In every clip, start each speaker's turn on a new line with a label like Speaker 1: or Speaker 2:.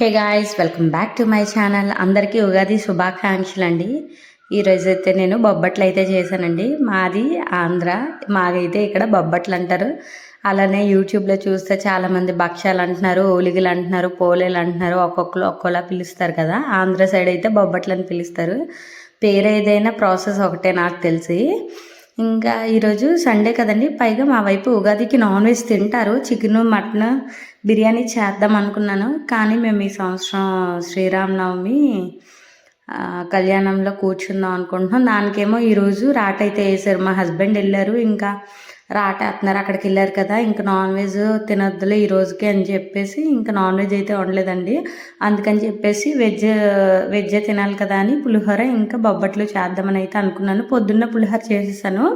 Speaker 1: Hey guys welcome back to my channel అందరికీ ఉగాది శుభాకాంక్షలు అండి ఈరోజు అయితే నేను బొబ్బట్లు అయితే చేశానండి. మాది ఆంధ్ర మాకైతే ఇక్కడ బొబ్బట్లు అంటారు అలానే యూట్యూబ్లో చూస్తే చాలామంది భక్ష్యాలు అంటున్నారు ఓలిగలు అంటున్నారు పోలేలు అంటున్నారు ఒక్కొక్కరు ఒక్కోలా పిలుస్తారు కదా. ఆంధ్ర సైడ్ అయితే బొబ్బట్లు అని పిలుస్తారు. పేరు ఏదైనా ప్రాసెస్ ఒకటే నాకు తెలిసి. ఇంకా ఈరోజు సండే కదండి. పైగా మా వైపు ఉగాదికి నాన్ వెజ్ తింటారు. చికెన్ మటన్ బిర్యానీ చేద్దాం అనుకున్నాను. కానీ మేము ఈ సంవత్సరం శ్రీరామనవమి కళ్యాణంలో కూర్చుందాం అనుకుంటున్నాం. దానికేమో ఈరోజు రాట అయితే వేసారు మా హస్బెండ్ వెళ్ళారు. ఇంకా రాట వేస్తున్నారు. అక్కడికి వెళ్ళారు కదా. ఇంకా నాన్ వెజ్ తినొద్దులే ఈ రోజుకి అని చెప్పేసి ఇంకా నాన్ వెజ్ అయితే ఉండలేదండి అందుకని చెప్పేసి వెజ్ వెజ్ తినాలి కదా అని పులిహోర ఇంకా బొబ్బట్లు చేద్దామని అయితే అనుకున్నాను. పొద్దున్న పులిహోర చేసేసాను.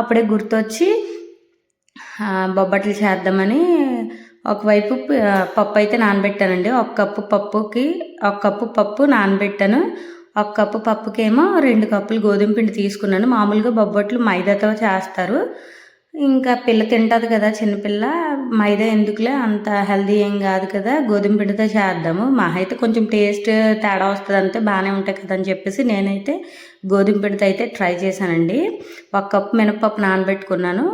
Speaker 1: అప్పుడే గుర్తొచ్చి బొబ్బట్లు చేద్దామని ఒకవైపు పప్పు అయితే నానబెట్టానండి. ఒక కప్పు పప్పుకి ఒక కప్పు పప్పు నానబెట్టాను. ఒక కప్పు పప్పుకేమో రెండు కప్పులు గోధుమ పిండి తీసుకున్నాను. మామూలుగా బొబ్బట్లు మైదాతో చేస్తారు. ఇంకా పిల్ల తింటుంది కదా చిన్నపిల్ల. మైదా ఎందుకులే? అంత హెల్దీ ఏం కాదు కదా. గోధుమ పిండితో చేద్దాము. మా అయితే కొంచెం టేస్ట్ తేడా వస్తుంది అంతే బాగానే ఉంటాయి కదా అని చెప్పేసి నేనైతే గోధుమ పిండితో అయితే ట్రై చేశానండి. ఒక కప్పు మినపప్పు నానబెట్టుకున్నాను.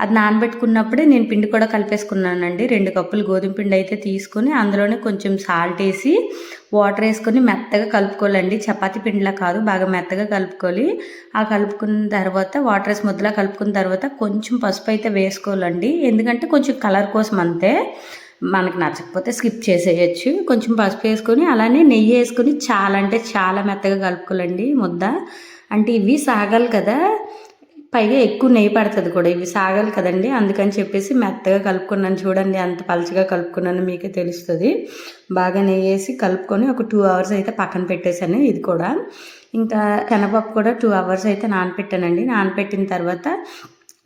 Speaker 1: అది నానబెట్టుకున్నప్పుడే నేను పిండి కూడా కలిపేసుకున్నానండి. రెండు కప్పులు గోధుమ పిండి అయితే తీసుకొని అందులోనే కొంచెం సాల్ట్ వేసి వాటర్ వేసుకొని మెత్తగా కలుపుకోవాలండి. చపాతీ పిండిలా కాదు బాగా మెత్తగా కలుపుకోవాలి. ఆ కలుపుకున్న తర్వాత వాటర్ వేసి ముద్దలా కలుపుకున్న తర్వాత కొంచెం పసుపు అయితే వేసుకోవాలండి. ఎందుకంటే కొంచెం కలర్ కోసం అంతే. మనకు నచ్చకపోతే స్కిప్ చేసేయచ్చు. కొంచెం పసుపు వేసుకొని అలానే నెయ్యి వేసుకొని చాలా అంటే చాలా మెత్తగా కలుపుకోవాలండి ముద్ద. అంటే ఇవి సాగాలి కదా. పైగా ఎక్కువ నెయ్యి పడుతుంది కూడా. ఇవి సాగాలి కదండి. అందుకని చెప్పేసి మెత్తగా కలుపుకున్నాను చూడండి. అంత పలుచగా కలుపుకున్నాను మీకే తెలుస్తుంది. బాగా నెయ్యి వేసి కలుపుకొని ఒక టూ అవర్స్ అయితే పక్కన పెట్టేశాను ఇది కూడా. ఇంకా శనగపప్పు కూడా టూ అవర్స్ అయితే నానపెట్టానండి. నానపెట్టిన తర్వాత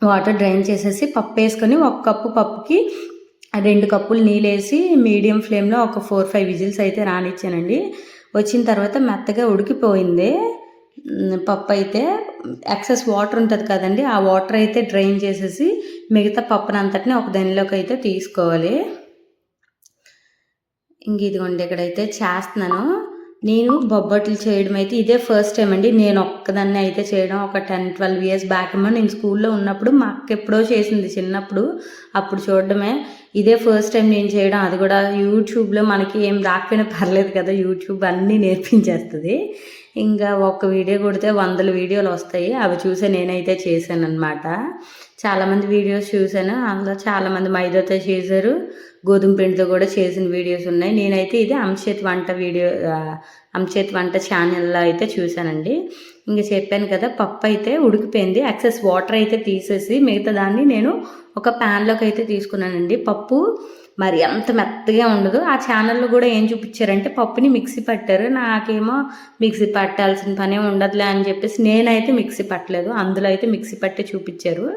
Speaker 1: వాటర్ డ్రైన్ చేసేసి పప్పు వేసుకొని ఒక కప్పు పప్పుకి రెండు కప్పులు నీళ్ళు వేసి మీడియం ఫ్లేమ్లో ఒక ఫోర్ ఫైవ్ విజిల్స్ అయితే రానిచ్చానండి. వచ్చిన తర్వాత మెత్తగా ఉడికిపోయింది. పప్పు అయితే ఎక్సెస్ వాటర్ ఉంటుంది కదండి ఆ వాటర్ అయితే డ్రైన్ చేసేసి మిగతా పప్పును అంతటిని ఒక దానిలోకి అయితే తీసుకోవాలి. ఇంక ఇదిగోండి ఇక్కడైతే చేస్తున్నాను. నేను బొబ్బట్లు చేయడం అయితే ఇదే ఫస్ట్ టైం అండి. నేను ఒక్కదాన్ని అయితే చేయడం. ఒక టెన్ ట్వెల్వ్ ఇయర్స్ బ్యాక్ ఏమో నేను స్కూల్లో ఉన్నప్పుడు మా అక్క ఎప్పుడో చేసింది చిన్నప్పుడు. అప్పుడు చూడడమే. ఇదే ఫస్ట్ టైం నేను చేయడం. అది కూడా యూట్యూబ్లో మనకి ఏం రాకపోయినా పర్లేదు కదా యూట్యూబ్ అన్నీ నేర్పించేస్తుంది. ఇంకా ఒక వీడియో కొడితే వందల వీడియోలు వస్తాయి. అవి చూసే నేనైతే చేశాను అనమాట చాలామంది వీడియోస్ చూశాను. అందులో చాలామంది మైదాతో చేశారు. గోధుమ పిండితో కూడా చేసిన వీడియోస్ ఉన్నాయి. నేనైతే ఇది అంశేత్ వంట వీడియో అంశేత్ వంట ఛానల్లో అయితే చూశానండి. ఇంకా చెప్పాను కదా పప్పు అయితే ఉడికిపోయింది. ఎక్సెస్ వాటర్ అయితే తీసేసి మిగతా దాన్ని నేను ఒక ప్యాన్లోకి అయితే తీసుకున్నానండి. పప్పు మరి అంత మెత్తగా ఉండదు ఆ ఛానల్లో కూడా ఏం చూపించారంటే పప్పుని మిక్సీ పట్టారు. నాకేమో మిక్సీ పట్టాల్సిన పనే ఉండదులే అని చెప్పేసి నేనైతే మిక్సీ పట్టలేదు. అందులో అయితే మిక్సీ పట్టి చూపించారు.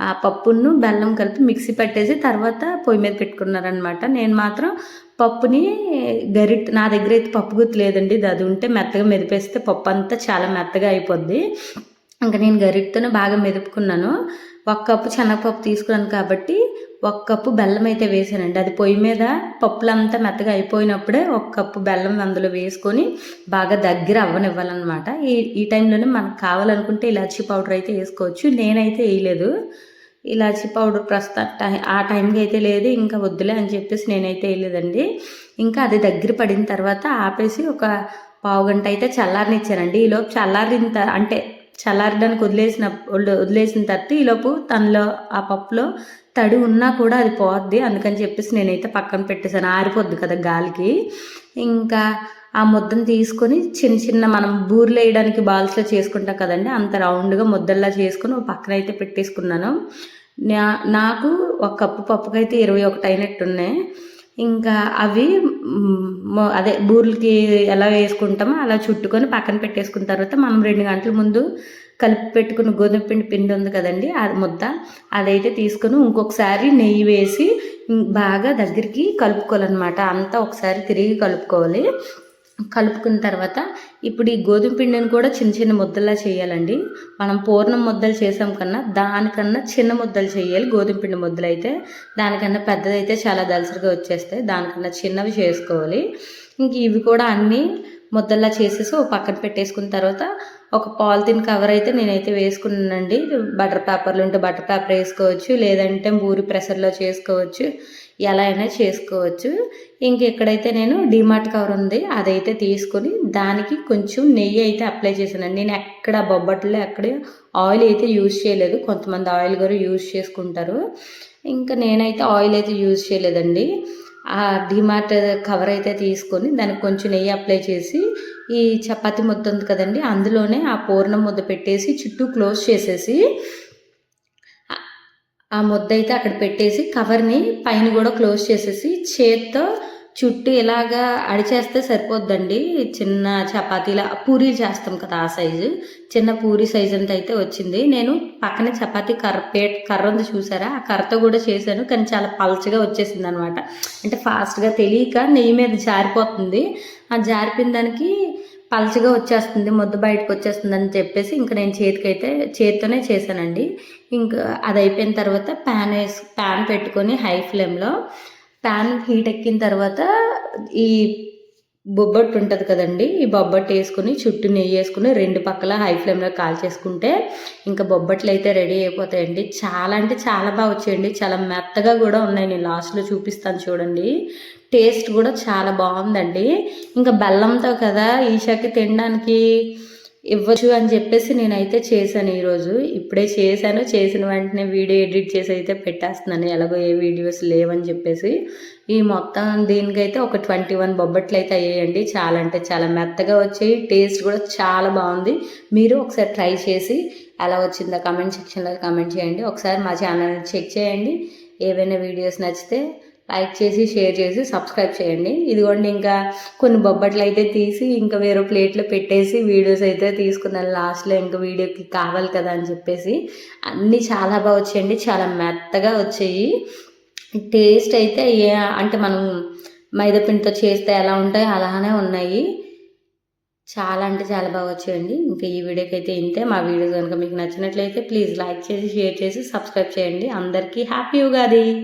Speaker 1: ఆ పప్పును బెల్లం కలిపి మిక్సీ పట్టేసి తర్వాత పొయ్యి మీద పెట్టుకున్నారనమాట నేను మాత్రం పప్పుని గరిట్ నా దగ్గర అయితే పప్పు గుర్తు లేదండి. అది ఉంటే మెత్తగా మెదిపేస్తే పప్పు అంతా చాలా మెత్తగా అయిపోద్ది. ఇంకా నేను గరిటతోనే బాగా మెదుపుకున్నాను. ఒక కప్పు శనగపప్పు తీసుకున్నాను కాబట్టి ఒక కప్పు బెల్లం అయితే వేసానండి. అది పొయ్యి మీద పప్పులంతా మెత్తగా అయిపోయినప్పుడే ఒక కప్పు బెల్లం అందులో వేసుకొని బాగా దగ్గర అవ్వనివ్వాలన్నమాట. ఈ ఈ టైంలోనే మనకు కావాలనుకుంటే ఇలాచీ పౌడర్ అయితే వేసుకోవచ్చు. నేనైతే వేయలేదు. ఇలాచీ పౌడర్ ప్రస్తుతం టై- ఆ టైంకి అయితే లేదు. ఇంకా వద్దులే అని చెప్పేసి నేనైతే వేయలేదండి. ఇంకా అది దగ్గర పడిన తర్వాత ఆపేసి ఒక పావు గంట అయితే చల్లారనిచ్చానండి. ఈలోపు చల్లారిన అంటే చల్లారడానికి వదిలేసిన వదిలేసిన తర్వాత ఈలోపు తనలో ఆ పప్పులో తడి ఉన్నా కూడా అది పోద్ది. అందుకని చెప్పేసి నేనైతే పక్కన పెట్టేశాను. ఆరిపోద్ది కదా గాలికి. ఇంకా ఆ ముద్దను తీసుకొని చిన్న చిన్న మనం బూరెలు వేయడానికి బాల్స్లో చేసుకుంటాం కదండి అంత రౌండ్గా ముద్దల్లా చేసుకుని పక్కన అయితే పెట్టేసుకున్నాను. నా నాకు ఒక కప్పు పప్పుకైతే ఇరవై ఒకటి అయినట్టున్నాయి ఇంకా అవి అదే బూరెలకి ఎలా వేసుకుంటామో అలా చుట్టుకొని పక్కన పెట్టేసుకున్న తర్వాత మనం రెండు గంటల ముందు కలిపి పెట్టుకున్న గోధుమ పిండి పిండి ఉంది కదండి అది ముద్ద. అదైతే తీసుకొని ఇంకొకసారి నెయ్యి వేసి బాగా దగ్గరికి కలుపుకోవాలన్నమాట. అంతా ఒకసారి తిరిగి కలుపుకోవాలి. కలుపుకున్న తర్వాత ఇప్పుడు ఈ గోధుమ పిండిని కూడా చిన్న చిన్న ముద్దలా చేయాలండి. మనం పూర్ణం ముద్దలు చేసాం కన్నా దానికన్నా చిన్న ముద్దలు చేయాలి గోధుమ పిండి ముద్దలు అయితే. దానికన్నా పెద్దదైతే చాలా దలసరిగా వచ్చేస్తాయి. దానికన్నా చిన్నవి చేసుకోవాలి. ఇంక ఇవి కూడా అన్నీ ముద్దల్లా చేసేసి ఒక పక్కన పెట్టేసుకున్న తర్వాత ఒక పాలిథిన్ కవర్ అయితే నేనైతే వేసుకున్నానండి. బటర్ పేపర్లు ఉంటే బటర్ పేపర్ వేసుకోవచ్చు లేదంటే బూరి ప్రెషర్లో చేసుకోవచ్చు. ఎలా అయినా చేసుకోవచ్చు. ఇంక ఎక్కడైతే నేను డిమార్ట్ కవర్ ఉంది అదైతే తీసుకొని దానికి కొంచెం నెయ్యి అయితే అప్లై చేశాను నేను ఎక్కడ బొబ్బట్లో ఎక్కడ ఆయిల్ అయితే యూజ్ చేయలేదు. కొంతమంది ఆయిల్ కూడా యూజ్ చేసుకుంటారు. ఇంకా నేనైతే ఆయిల్ అయితే యూజ్ చేయలేదండి. ఆ డిమార్ట్ కవర్ అయితే తీసుకొని దానికి కొంచెం నెయ్యి అప్లై చేసి ఈ చపాతి ముద్ద ఉంది కదండి అందులోనే ఆ పూర్ణం ముద్ద పెట్టేసి చుట్టూ క్లోజ్ చేసేసి ఆ ముద్ద అయితే అక్కడ పెట్టేసి కవర్ని పైన కూడా క్లోజ్ చేసేసి చేత్తో చుట్టూ ఇలాగా అడిచేస్తే సరిపోద్దండి. చిన్న చపాతీలా పూరీలు చేస్తాం కదా ఆ సైజు. చిన్న పూరి సైజు అంత అయితే వచ్చింది. నేను పక్కన చపాతీ కర్ర పేట్ కర్ర ఉంది చూసారా? ఆ కర్రతో కూడా చేశాను కానీ చాలా పల్చగా వచ్చేసింది అనమాట అంటే ఫాస్ట్గా తెలియక నెయ్యి మీద జారిపోతుంది. ఆ జారిపోయిన దానికి పలచగా వచ్చేస్తుంది ముద్ద బయటకు వచ్చేస్తుంది అని చెప్పేసి ఇంకా నేను చేతికైతే చేతితోనే చేశానండి. ఇంకా అది అయిపోయిన తర్వాత ప్యాన్ వేసి ప్యాన్ పెట్టుకొని హై ఫ్లేమ్లో ప్యాన్ హీట్ ఎక్కిన తర్వాత ఈ బొబ్బట్టు ఉంటుంది కదండి. ఈ బొబ్బట్టు వేసుకుని చుట్టూ నెయ్యి వేసుకుని రెండు పక్కల హై ఫ్లేమ్లో కాల్చేసుకుంటే ఇంకా బొబ్బట్లు అయితే రెడీ అయిపోతాయండి. చాలా అంటే చాలా బాగా వచ్చాయండి. చాలా మెత్తగా కూడా ఉన్నాయి. నేను లాస్ట్లో చూపిస్తాను చూడండి. టేస్ట్ కూడా చాలా బాగుందండి. ఇంకా బెల్లంతో కదా ఈషాకి తినడానికి ఇవ్వచ్చు అని చెప్పేసి నేనైతే చేశాను ఈరోజు. ఇప్పుడే చేశాను. చేసిన వెంటనే వీడియో ఎడిట్ చేసి అయితే పెట్టేస్తున్నాను. ఎలాగో ఏ వీడియోస్ లేవని చెప్పేసి. ఈ మొత్తం దీనికైతే ఒక ట్వంటీ వన్ బొబ్బట్లు అయితే అయ్యాయండి. చాలా అంటే చాలా మెత్తగా వచ్చాయి. టేస్ట్ కూడా చాలా బాగుంది. మీరు ఒకసారి ట్రై చేసి ఎలా వచ్చిందో కమెంట్ సెక్షన్లో కమెంట్ చేయండి. ఒకసారి మా ఛానల్ని చెక్ చేయండి. ఏవైనా వీడియోస్ నచ్చితే లైక్ చేసి షేర్ చేసి సబ్స్క్రైబ్ చేయండి. ఇదిగోండి ఇంకా కొన్ని బొబ్బట్లు అయితే తీసి ఇంకా వేరే ప్లేట్లో పెట్టేసి వీడియోస్ అయితే తీసుకున్నాను. లాస్ట్లో ఇంకా వీడియోకి కావాలి కదా అని చెప్పేసి. అన్నీ చాలా బాగా వచ్చాయండి. చాలా మెత్తగా వచ్చాయి. టేస్ట్ అయితే ఏ అంటే మనం మైదాపిండితో చేస్తే ఎలా ఉంటాయో అలానే ఉన్నాయి. చాలా అంటే చాలా బాగా వచ్చాయండి. ఇంకా ఈ వీడియోకి అయితే ఇంతే. మా వీడియో కనుక మీకు నచ్చినట్లయితే ప్లీజ్ లైక్ చేసి షేర్ చేసి సబ్స్క్రైబ్ చేయండి. అందరికీ హ్యాపీ ఉగాది!